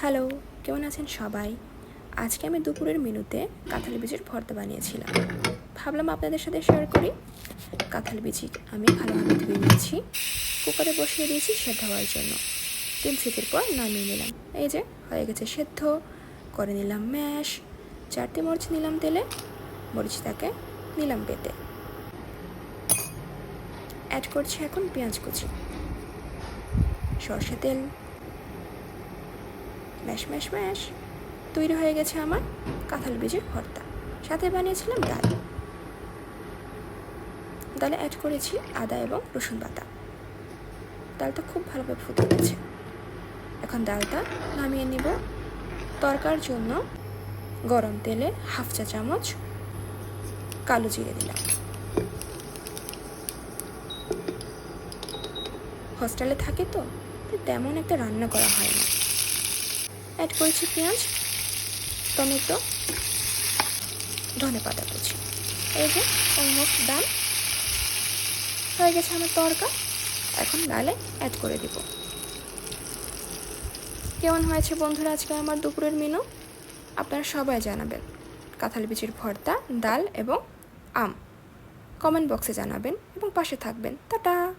Hello, কেমন আছেন সবাই? আজকে আমি দুপুরের মেনুতে কাঁঠাল বীজের ভর্তা বানিয়েছিলাম। ভাবলাম আপনাদের সাথে শেয়ার করি। কাঁঠাল বীজি আমি ভালোভাবে ধুয়ে নিয়েছি। কুকারে বসিয়ে দিয়েছি সেদ্ধ হওয়ার জন্য। তিন সিটির পর নামিয়ে নিলাম। এই যে, হয়ে গেছে সেদ্ধ। করে নিলাম ম্যাশ। চারটে মরিচ নিলাম তেলে। মরিচটাকে নিলাম পেতে। অ্যাড করছি এখন পেঁয়াজ কুচি। সর্ষে তেল। Mash mash mash. তৈরি হয়ে গেছে আমার কাঁঠাল বীজের ভর্তা। সাথে বানিয়েছিলাম ডাল। ডালে অ্যাড করেছি আদা এবং রসুন বাটা ডালটা খুব ভালোভাবে ফুটে গেছে। এখন ডালটা নামিয়ে নিব। তরকার জন্য গরম তেলে হাফ চা চামচ কালো জিরে দিলাম। হস্টেলে থাকে তো তেমন একটা রান্না করা হয় না। অ্যাড করেছি পেঁয়াজ, টমেটো, ধনে পাতা কুচি। এই যে অলমোস্ট ডান হয়ে গেছে আমার তরকা। এখন ডালে অ্যাড করে দিব। কেমন হয়েছে বন্ধুরা আজকে আমার দুপুরের মেনু আপনারা সবাই জানাবেন। কাঁঠাল বিচির ভর্তা, ডাল এবং আম। কমেন্ট বক্সে জানাবেন এবং পাশে থাকবেন। টাটা!